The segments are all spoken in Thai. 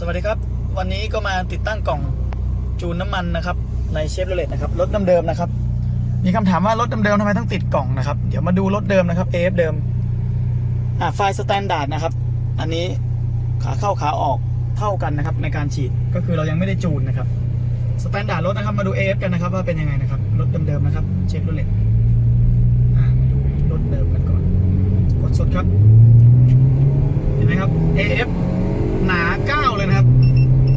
สวัสดีครับ วันนี้ก็มาติดตั้งกล่องจูนน้ำมันนะครับในเชฟโรเลตนะครับรถเดิมๆนะครับ มีคำถามว่ารถเดิมๆทำไมต้องติดกล่องนะครับเดี๋ยวมาดูรถเดิมนะครับ AF เดิมอ่าไฟสแตนดาร์ดนะครับ อันนี้ขาเข้าขาออกเท่ากันนะครับ ในการฉีดก็คือเรายังไม่ได้จูนนะครับสแตนดาร์ดรถนะครับมาดู AF กันนะครับว่าเป็นยังไงนะครับรถเดิมๆนะครับเชฟโรเลตอ่ามาดูรถเดิมกันก่อนกดสดครับเห็นไหมครับ AF หนา 9 เลยนะครับ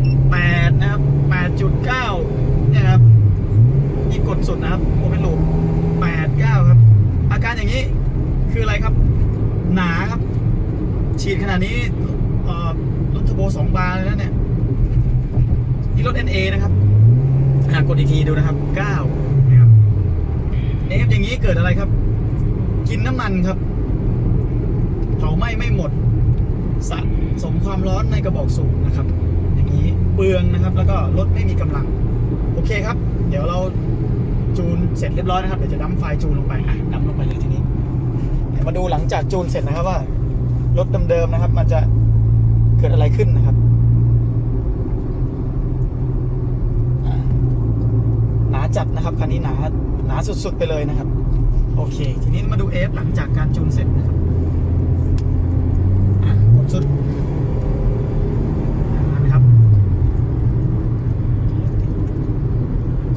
8 นะครับ 8.9เนี่ยครับ นี่กด สุดนะครับโอเปนลูป8 9ครับ อาการอย่างนี้คืออะไรครับ หนาครับ ฉีดขนาดนี้อ่อรถเทอร์โบ2บาร์เลยนะเนี่ยนี่รถ NA นะครับอ่ากดอีกทีดูนะครับ9นะครับ AF อย่างนี้เกิดอะไรครับ กินน้ำมันครับเผาไหม้ไม่หมดสะสมความร้อนในกระบอกสูบนะครับ อย่างนี้เปลืองนะครับ แล้วก็รถไม่มีกำลัง โอเคครับ เดี๋ยวเรา เสร็จเรียบร้อยนะครับเดี๋ยวจะดั้มไฟจูนลงไปอะดั้มลงไปเลยทีนี้เดี๋ยวมาดูหลังจากจูนเสร็จนะครับว่ารถเดิมๆนะครับ มันจะเกิดอะไรขึ้นนะครับหนาจัดนะครับคันนี้หนาหนาสุด ๆ ไปเลยนะครับ โอเค ทีนี้มาดูเอฟหลังจากการจูนเสร็จนะครับกดสุดอ่านะครับ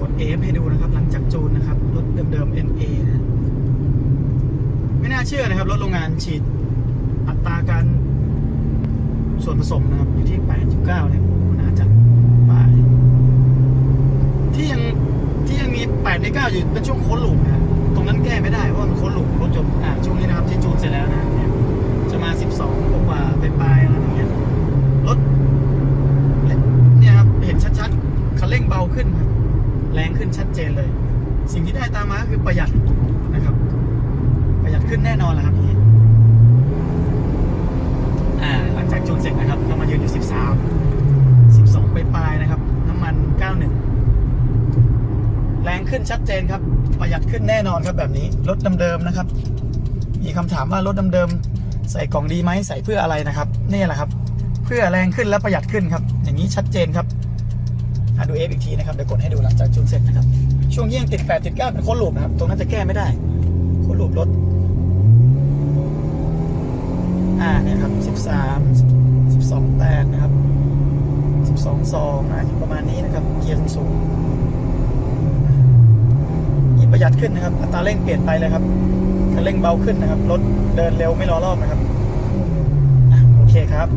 กด F ให้ดูนะครับ หลังจากจูนนะครับ รถเดิมๆ NA นะ ไม่น่าเชื่อนะครับรถโรงงานฉีดอัตราการส่วนผสมนะครับอยู่ที่ 8.9เนี่ยโอ้โหน่าจัดไปที่ยังที่ยังมี 8 ใน 9 อยู่เป็นช่วงโค้นหลุมนะ ตรงนั้นแก้ไม่ได้ว่ามันโค้นหลุมรถยนต์อ่าช่วงนี้นะครับที่จูนเสร็จแล้วนะเนี่ยจะมา 12กว่าไปปลายอะไรอย่างเงี้ยรถเนี่ยครับเห็นชัดๆคันเร่งเบาขึ้นครับแรงขึ้นชัดเจนเลย สิ่งที่ได้ตามมาคือประหยัดนะครับ ประหยัด ขึ้นแน่นอนแหละครับทีนี้อ่าหลังจากจูนเสร็จนะครับก็มายืนอยู่13 12ไปปลายนะครับ น้ำมัน91แรงขึ้นชัดเจนครับ ประหยัดขึ้นแน่นอนครับแบบนี้รถเดิมๆนะครับ มีคำถามว่ารถเดิมๆใส่กล่องดีไหมใส่เพื่ออะไรนะครับนี่แหละครับ เพื่อแรงขึ้นและประหยัดขึ้นครับ อย่างนี้ชัดเจนครับดูเอฟอีกทีนะครับเดี๋ยวกดให้ดูหลังจากจูนเสร็จนะครับ ช่วงเยี่ยงติด8ติด9เป็นโค้นลูปนะครับ ตรงนั้นจะแก้ไม่ได้ โค้นลูปรถ อ่าเนี่ยครับ13 12แปดนะครับ12ซองอะอยู่ประมาณนี้นะครับ เกียร์สูงยิ่ประหยัดขึ้นนะครับ อัตราเร่งเปลี่ยนไปเลยครับคันเร่งเบาขึ้นนะครับ รถเดินเร็วไม่รอรอบนะครับ โอเคครับ